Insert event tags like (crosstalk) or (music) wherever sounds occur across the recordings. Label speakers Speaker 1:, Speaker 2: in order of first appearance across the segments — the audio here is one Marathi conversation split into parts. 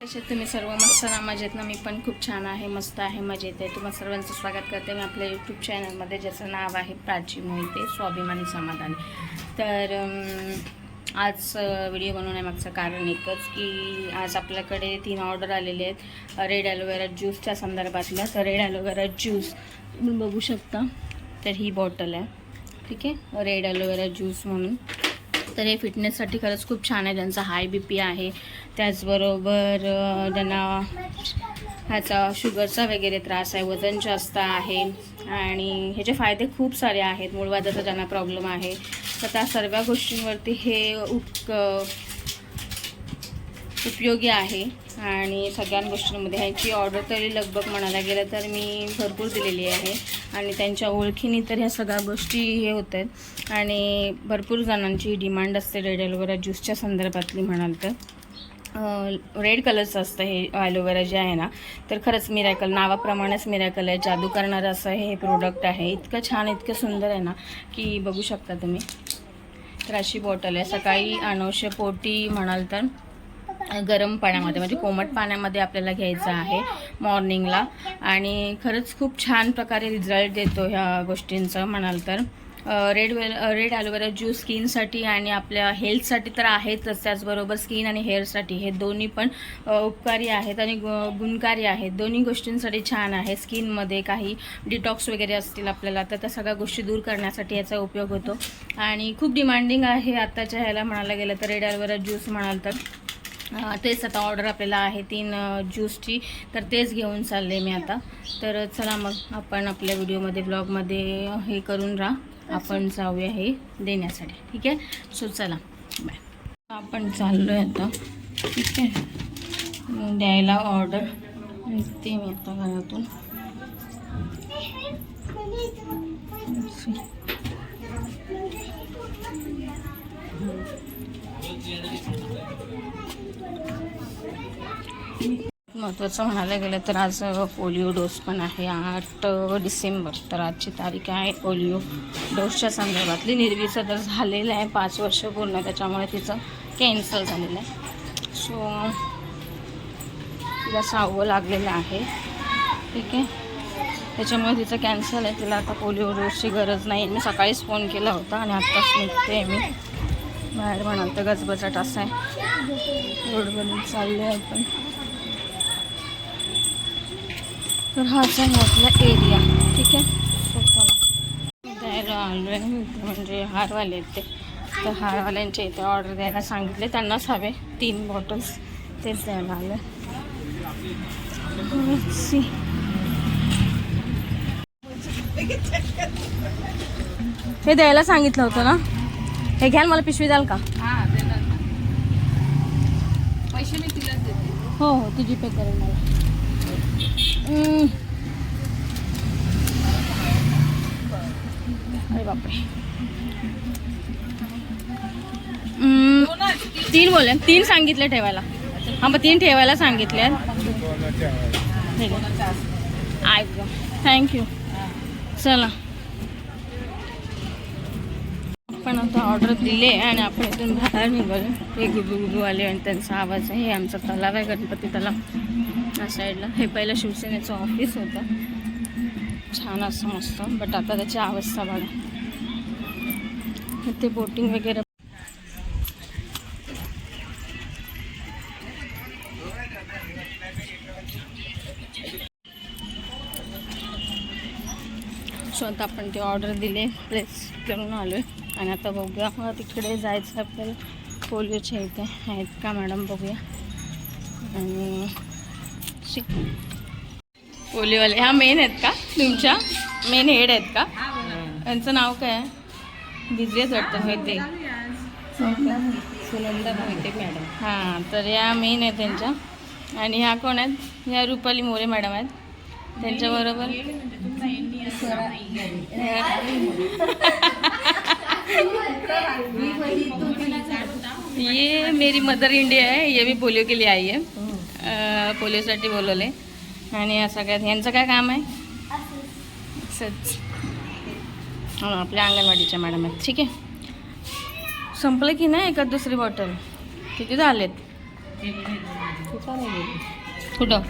Speaker 1: कसे तुम्ही सर्व मस्त ना मजेत ना मी पण खूप छान आहे मस्त आहे मजेत आहे. तुम्हाला सर्वांचं स्वागत करते मी आपल्या यूट्यूब चॅनलमध्ये ज्याचं नाव आहे प्राची मोहिते स्वाभिमानी समाधानी. तर आज व्हिडिओ बनवण्यामागचं कारण एकच की आज आपल्याकडे तीन ऑर्डर आलेले आहेत. रेड ॲलोवेरा ज्यूसच्या संदर्भातल्या तर रेड ॲलोवेरा ज्यूस तुम्ही बघू शकता. तर ही बॉटल आहे. ठीक आहे? रेड ॲलोवेरा ज्यूस म्हणून. तर हे फिटनेससाठी खरंच खूप छान आहे. त्यांचा हाय बी पी आहे. त्याचबरोबर त्यांना ह्याचा शुगरचा वगैरे त्रास आहे वजन जास्त आहे. आणि ह्याचे फायदे खूप सारे आहेत. मूळवादाचा ज्यांना प्रॉब्लेम आहे. तर त्या सर्व गोष्टींवरती हे उप उपयोगी आहे. आणि सगळ्या गोष्टींमध्ये ह्याची ऑर्डर तरी लगभग म्हणायला गेलं तर मी भरपूर दिलेली आहे. आणि त्यांच्या ओळखीने तर ह्या सगळ्या गोष्टी हे होत आहेत. आणि भरपूर जणांची डिमांड असते रेड ॲलोवेरा ज्यूसच्या संदर्भातली म्हणाल तर. रेड कलरचं असतं हे ॲलोवेरा जे आहे ना तर खरंच मिरॅकल नावाप्रमाणेच मिरॅकल आहे. जादू करणारं असं हे प्रोडक्ट आहे. इतकं छान इतकं सुंदर आहे ना की बघू शकता तुम्ही. तर अशी बॉटल आहे. सकाळी अनोशे पोटी म्हणाल तर. गरम पाण्यामध्ये म्हणजे कोमट पाण्यामध्ये आपल्याला घ्यायचं आहे मॉर्निंगला. आणि खरंच खूप छान प्रकारे रिझल्ट देतो ह्या गोष्टींचं म्हणाल तर. Red well red aloe vera juice स्किनसाठी आणि आपल्या हेल्थसाठी तर आहेतच त्याचबरोबर स्किन आणि हेअरसाठी. हे दोन्ही पण उपकारी आहेत आणि गु गुणकारी आहेत. दोन्ही गोष्टींसाठी छान आहे. स्किनमध्ये काही डिटॉक्स वगैरे असतील आपल्याला तर त्या सगळ्या गोष्टी दूर करण्यासाठी याचा उपयोग होतो. आणि खूप डिमांडिंग आहे आत्ताच्या ह्याला म्हणायला गेलं तर रेड ॲलोवेरा ज्यूस म्हणाल तर. तेच आता ऑर्डर आपल्याला आहे तीन ज्यूसची तर तेच घेऊन चालले मी आता. तर चला मग आपण आपल्या व्हिडिओमध्ये ब्लॉगमध्ये हे करून राहा. आपण जाऊया हे देण्यासाठी. ठीक आहे? सो चला. बाय आपण चाललो आहे आता. ठीक आहे? द्यायला ऑर्डर ते मी आता घरातून. महत्त्वाचं म्हणायला गेलं तर आज पोलिओ डोस पण आहे. आठ डिसेंबर तर आजची तारीख आहे पोलिओ डोसच्या संदर्भातली. निर्वीचं तर झालेलं आहे. पाच वर्ष पूर्ण त्याच्यामुळे तिचं कॅन्सल झालेलं आहे. सो तिला सावं लागलेलं आहे. ठीक आहे? त्याच्यामुळे तिचं कॅन्सल आहे. तिला आता पोलिओ डोसची गरज नाही. मी सकाळीच फोन केला होता आणि आत्ताच निघते मी. बाहेर म्हणाल तर गजबजाट असं आहे. रोडवरून चालले आहे आपण. तर हाच आहे आपला एरिया ठीक आहे? द्यायला आलो आहे म्हणजे हारवाले आहेत ते. तर हारवाल्यांच्या इथे ऑर्डर द्यायला सांगितले. त्यांनाच हवे तीन बॉटल्स तेच द्यायला आलं सी हे द्यायला सांगितलं होतं ना? हे घ्याल मला पिशवी द्याल का?
Speaker 2: पैसे मी देते.
Speaker 1: हो हो ती जीपे करेल मला. अरे बापरे. तीन बोलले. तीन सांगितले ठेवायला. हां मग तीन ठेवायला सांगितले. ऐक थँक्यू चला. आपण आता ऑर्डर दिले आणि आपण इथून बाहेर निघालो. हे गुबू गुबू आले आणि त्यांचा आवाज आहे हे आमचा तलाव आहे गणपती तलाव. या साईडला. हे पहिलं शिवसेनेचं ऑफिस होतं. छान असं मस्त. बट आता त्याची अवस्था बघा. ते बोटिंग वगैरे. सो आता आपण ते ऑर्डर दिले. प्लेस करून आलो आहे आणि आता बघूया. मला तिकडे जायचं आहे आपल्याला. पोलिओच्या इथे आहेत का मॅडम बघूया. आणि शी. पोलिओवाले ह्या मेन आहेत का? तुमच्या? मेन हेड आहेत का? यांचं नाव काय आहे? बिझी आहेत वाटतं मोहिते
Speaker 2: सुनंदा मोहिते मॅडम
Speaker 1: हां तर या मेन आहेत त्यांच्या. आणि ह्या कोण आहेत? ह्या रुपाली मोरे मॅडम आहेत. त्यांच्याबरोबर ये मेरी मदर इंडिया है ये भी पोलिओ के लिए आई है। अं, पोलिओसाठी बोलवले. आणि या सगळ्यात यांचं काय काम आहे? असंच. हां आपल्या अंगणवाडीच्या मॅडम आहेत. ठीक आहे. संपलं की नाही एखाद दुसरी बॉटल? किती झालेत? कुठं?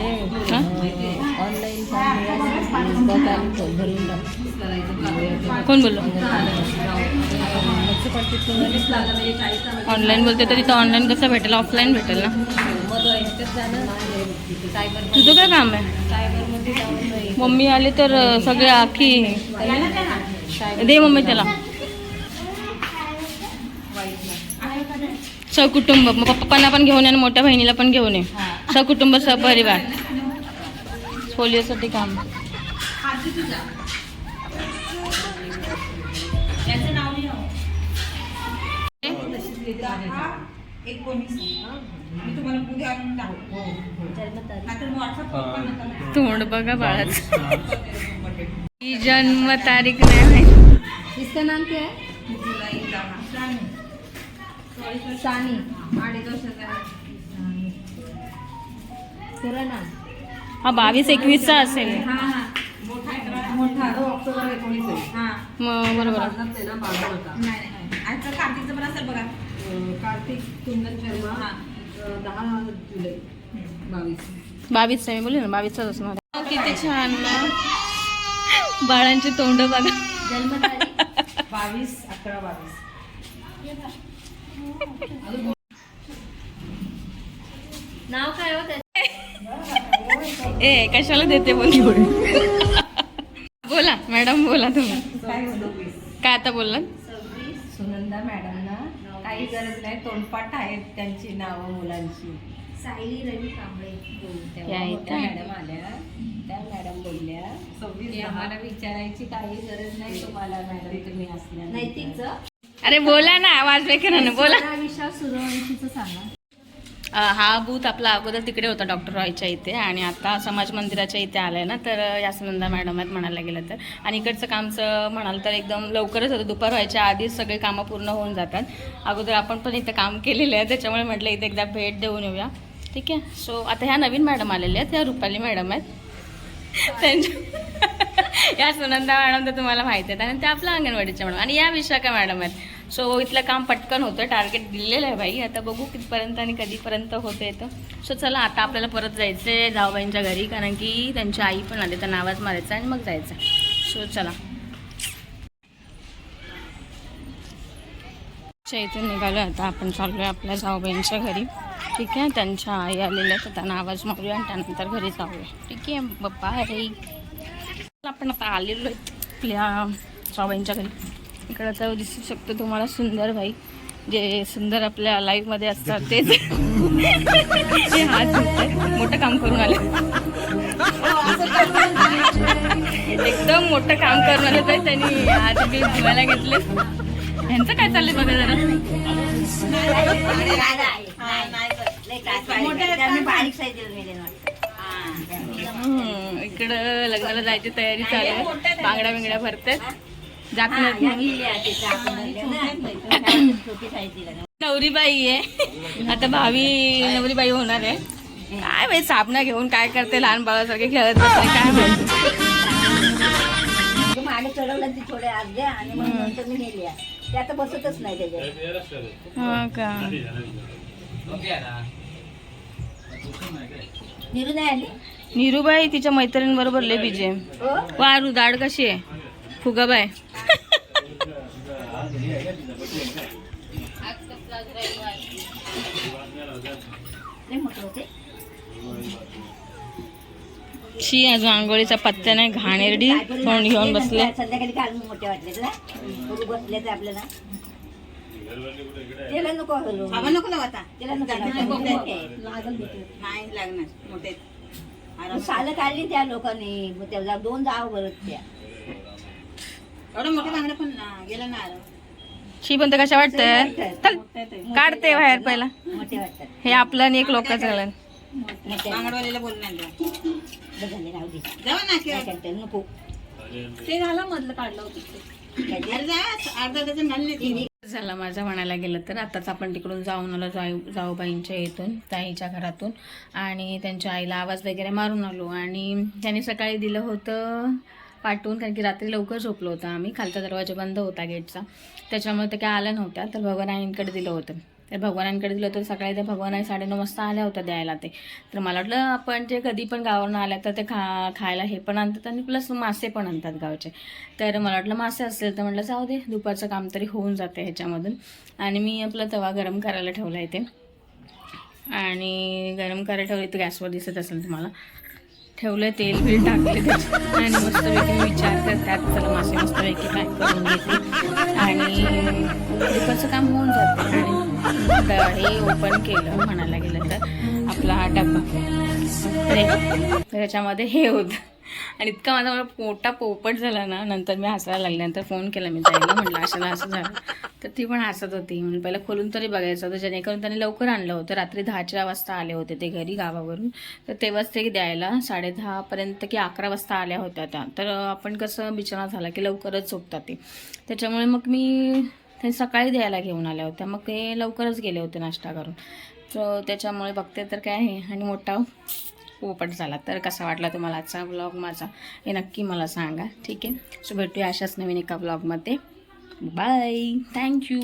Speaker 1: हा?
Speaker 2: कॉन्टॅक्ट निघाले
Speaker 1: ऑनलाईन बोलते तर तिथं ऑनलाईन कसं भेटेल ऑफलाईन भेटेल ना? तुझं काय काम आहे? मम्मी आली तर अं, सगळे आखी दे मम्मी त्याला. सकुटुंब मग पप्पांना पण घेऊन ये आणि मोठ्या बहिणीला पण घेऊन ये. सकुटुंब सपरिवार पोलिओसाठी काम. तोंड बघा बाळाच. (laughs) ही जन्म तारीख नाही माहिती.
Speaker 2: इसका नाम क्या? है सानी
Speaker 1: हा बावीस एकवीसचा असेल.
Speaker 2: मोठा ऑक्टोबर एकोणीस आहे.
Speaker 1: मग बरोबर. आहे.
Speaker 2: लग्नात आहे ना बाबा होता. अं, कार्तिक कुंदन शर्मा अं, दहा जुलै बावीस.
Speaker 1: बावीसचा मी बोलली ना बावीसचाच असणार आहे. किती छान ना. बाळांची तोंड बघा.
Speaker 2: जन्मतारीख बावीस अकरा बावीस. नाव काय हो
Speaker 1: ए कशाला देते बोल बोला मॅडम बोला तुम्ही.
Speaker 2: काय बोलू
Speaker 1: काय आता बोललात?
Speaker 2: सुनंदा मॅडमना काही गरज नाही तोंडपाठ आहेत त्यांची नावं मुलांची.
Speaker 3: सायली रवी कांबळे.
Speaker 2: मॅडम आल्या त्या मॅडम बोलल्या आम्हाला विचारायची काही गरज नाही तुम्हाला मॅडम तुम्ही असल्या
Speaker 3: नैतिकचं
Speaker 1: अरे बोला ना आवाज बेकर बोला. हा बूथ आपला अगोदर तिकडे होता डॉक्टर रॉयच्या इथे. आणि आता समाज मंदिराच्या इथे आलाय ना तर अ, या सुनंदा मॅडम आहेत म्हणायला गेलं तर. आणि इकडचं कामचं म्हणाल तर एकदम लवकरच होतं. दुपार व्हायच्या आधीच सगळे कामं पूर्ण होऊन जातात. अगोदर आपण पण इथं काम केलेलं आहे त्याच्यामुळे म्हटलं इथे एकदा भेट देऊन येऊया. ठीक आहे? सो आता ह्या नवीन मॅडम आलेल्या आहेत ह्या रुपाली मॅडम आहेत. त्यांच्या (laughs) या सुनंदा मॅडम तर तुम्हाला माहिती आहेत. आणि त्या आपल्या अंगणवाडीच्या मॅडम आणि या विशाखा मॅडम आहेत. सो हो, इथलं काम पटकन होतं. टार्गेट दिलेलं आहे बाई. आता बघू कितपर्यंत आणि कधीपर्यंत होतं येतं. सो चला आता आपल्याला परत जायचं आहे जाऊबाईंच्या घरी कारण की त्यांची आई पण आली त्यांना आवाज मारायचा आणि मग जायचं. सो चला. इथून निघालो आता. आपण चाललो आहे आपल्या जाऊबाईंच्या घरी. ठीक आहे त्यांच्या आई आलेल्या तर त्यांना आवाज मारूया आणि त्यानंतर घरी जाऊया. ठीक आहे बाप्पा अरे आपण आता आलेलो आहे आपल्या जाऊबाईंच्या घरी. इकडं तर दिसू शकतो तुम्हाला सुंदर भाई. जे सुंदर आपल्या लाईफमध्ये असतात तेच (laughs) ते हात. मोठं काम करून आले. एकदम मोठं काम करून आले तर त्यांनी हात बी धुवायला घेतले. ह्यांचं काय चाललंय बघा जरा. इकडं लग्नाला जायची तयारी चालू आहे. बांगड्या बिंगड्या भरतात. नवरीबाई आहे. आता भावी नवरीबाई होणार आहे. काय बाई साबणा घेऊन काय करते लहान बाळासारखे खेळत बसते काय माहिती
Speaker 3: मागे चढवलं ती थोडे अर्ध्या आणि मग नंतर मी नेली ते आता बसतच नाही त्याच्यात.
Speaker 1: हा नीरूबाई तिच्या मैत्रिणींबरोबर लय बिजी आहे.
Speaker 3: हो?
Speaker 1: वारू दाढ कशी आहे? फुगाबाई शी अजून आंघोळीचा पत्त्या नाही घाणेरडी तोंड घेऊन बसले.
Speaker 3: संध्याकाळी घालून मोठे वाटले तुला. बघू बसले तर आपल्याला. त्याला नको.
Speaker 2: नको लावता
Speaker 3: त्याला नको
Speaker 2: नाही लागणार. मोठे
Speaker 3: मग सालं काढली त्या लोकांनी. मग त्या दोन जाव त्या.
Speaker 2: एवढं मोठे बांगडे पण गेलं ना
Speaker 1: शी पण कशा वाटतंय? चल काढते बाहेर पहिला. हे आपलं आणि एक
Speaker 2: ते झालं
Speaker 1: झाला माझं म्हणायला गेलं तर आताच आपण तिकडून जाऊन आलो जाऊ जाऊबाईंच्या इथून ताईच्या घरातून. आणि त्यांच्या आईला आवाज वगैरे मारून आलो. आणि त्यांनी सकाळी दिलं होतं पाठवून कारण की रात्री लवकर झोपलो होतं आम्ही. खालचा दरवाजा बंद होता गेटचा. त्याच्यामुळे ते काय आल्या नव्हत्या तर भगवान आईंकडे दिलं होतं. तर भगवानांकडे दिलं तर सकाळी त्या भगवान साडेनऊ वाजता आल्या होत्या द्यायला ते. तर मला वाटलं आपण जे कधी पण गावावरून आल्या तर ते खा खायला हे पण आणतात आणि प्लस मासे पण आणतात गावचे. तर मला वाटलं मासे असेल तर म्हटलं जाऊ दे दुपारचं काम तरी होऊन जाते ह्याच्यामधून. आणि मी आपला तवा गरम करायला ठेवला इथे. आणि गरम करायला ठेवलं इथे गॅसवर दिसत असेल तुम्हाला. ठेवलं तेल बिल टाकले त्याच्यात आणि मस्तपैकी विचार करतात त्यात चला मासे मस्तपैकी पॅक करून घेते. आणि दुपारचं काम होऊन जाते. आणि ड- हे ओपन केलं म्हणायला गेलं तर आपला हा डब्बा. तर त्याच्यामध्ये हे होतं. आणि इतका माझा मला पोटा पोपट झाला ना नंतर मी हसायला लागले. नंतर फोन केला मी ताईला म्हटलं अशाला असं झालं. तर ती पण हसत होती. म्हणून पहिलं खोलून तरी बघायचं होतं. जेणेकरून त्यांनी लवकर आणलं होतं. रात्री दहाच्या वाजता आले होते ते घरी गावावरून. तर तेव्हाच ते द्यायला साडे दहापर्यंत की अकरा वाजता आल्या होत्या त्या. तर आपण कसं बिचारा झाला की लवकरच झोपतात ते. त्याच्यामुळे मग मी ते सकाळी द्यायला घेऊन आल्या होत्या. मग ते लवकरच गेले होते नाश्ता करून. तर त्याच्यामुळे बघते तर काय आहे. आणि मोठा पोपट झाला. तर कसा वाटला तुम्हाला आजचा ब्लॉग माझा? हे नक्की मला सांगा. ठीक आहे? सो भेटूया अशाच नवीन एका ब्लॉगमध्ये बाय थँक्यू